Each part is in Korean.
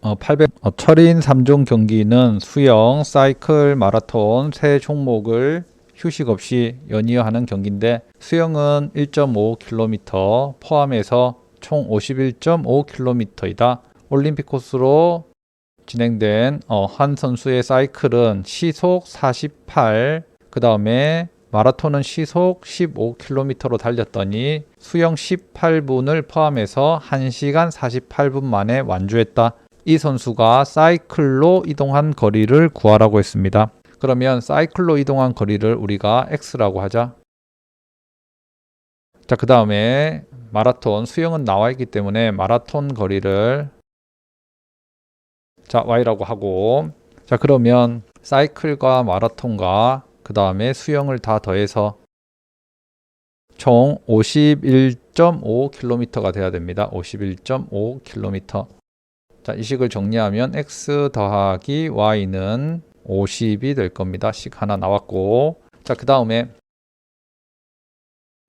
800 어, 철인 3종 경기는 수영, 사이클, 마라톤 세 종목을 휴식 없이 연이어 하는 경기인데 수영은 1.5km 포함해서 총 51.5km이다. 올림픽 코스로 진행된 어, 한 선수의 사이클은 시속 48, 그 다음에 마라톤은 시속 15km로 달렸더니 수영 18분을 포함해서 1시간 48분 만에 완주했다. 이 선수가 사이클로 이동한 거리를 구하라고 했습니다. 그러면 사이클로 이동한 거리를 우리가 x라고 하자. 자, 그 다음에 마라톤 수영은 나와 있기 때문에 마라톤 거리를 자, y라고 하고 자, 그러면 사이클과 마라톤과 그 다음에 수영을 다 더해서 총 51.5km가 돼야 됩니다. 51.5km. 자, 이 식을 정리하면 x 더하기 y는 50이 될 겁니다. 식 하나 나왔고. 자, 그 다음에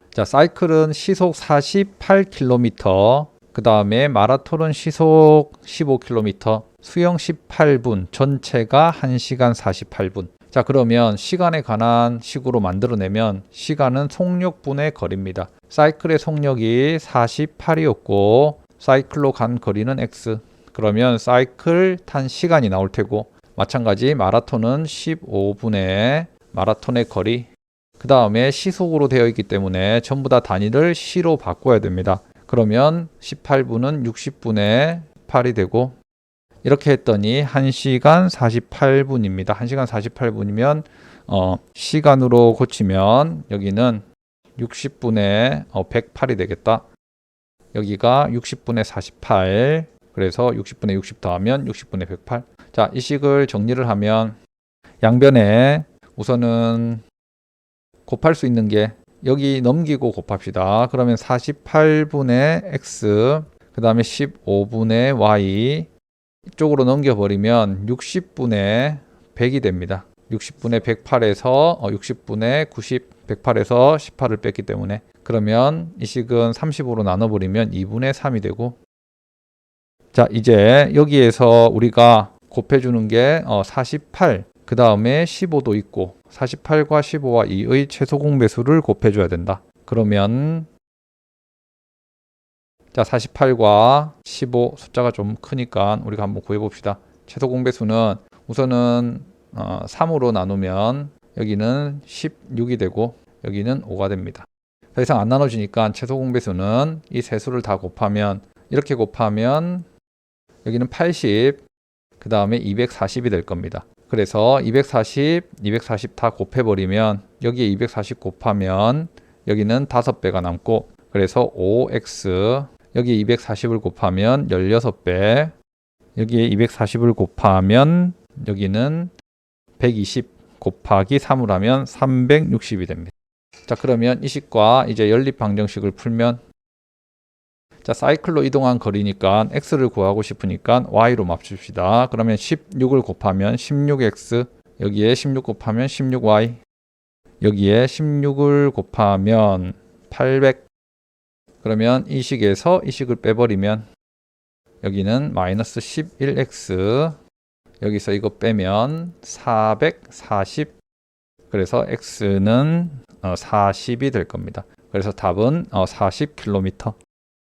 자, 사이클은 시속 48km, 그 다음에 마라톤은 시속 15km, 수영 18분, 전체가 1시간 48분. 자, 그러면 시간에 관한 식으로 만들어내면 시간은 속력분의 거리입니다. 사이클의 속력이 48이었고, 사이클로 간 거리는 x. 그러면 사이클 탄 시간이 나올 테고, 마찬가지 마라톤은 15분의 마라톤의 거리, 그 다음에 시속으로 되어 있기 때문에 전부 다 단위를 시로 바꿔야 됩니다. 그러면 18분은 60분의 8이 되고 이렇게 했더니 1시간 48분입니다. 1시간 48분이면 어, 시간으로 고치면 여기는 60분의 어, 108이 되겠다. 여기가 60분의 48 그래서 60분의 60 더하면 60분의 108 자, 이 식을 정리를 하면 양변에 우선은 곱할 수 있는 게 여기 넘기고 곱합시다. 그러면 48분의 x 그 다음에 15분의 y 이쪽으로 넘겨버리면 60분의 100이 됩니다. 60분의 108에서 60분의 90, 108에서 18을 뺐기 때문에 그러면 이 식은 30으로 나눠버리면 2분의 3이 되고 자 이제 여기에서 우리가 곱해주는 게 48, 그 다음에 15도 있고 48과 15와 2의 최소 공배수를 곱해줘야 된다. 그러면 자 48과 15 숫자가 좀 크니까 우리가 한번 구해봅시다. 최소 공배수는 우선은 어, 3으로 나누면 여기는 16이 되고 여기는 5가 됩니다. 더 이상 안 나눠지니까 최소 공배수는 이 세 수를 다 곱하면 이렇게 곱하면 여기는 80, 그 다음에 240이 될 겁니다. 그래서 240, 240 다 곱해버리면 여기에 240 곱하면 여기는 5배가 남고 그래서 5x 여기에 240을 곱하면 16배 여기에 240을 곱하면 여기는 120 곱하기 3을 하면 360이 됩니다. 자 그러면 이 식과 이제 연립 방정식을 풀면 자, 사이클로 이동한 거리니까 x를 구하고 싶으니까 y로 맞춥시다. 그러면 16을 곱하면 16x, 여기에 16 곱하면 16y, 여기에 16을 곱하면 800. 그러면 이 식에서 이 식을 빼버리면 여기는 마이너스 11x, 여기서 이거 빼면 440. 그래서 x는 40이 될 겁니다. 그래서 답은 40km.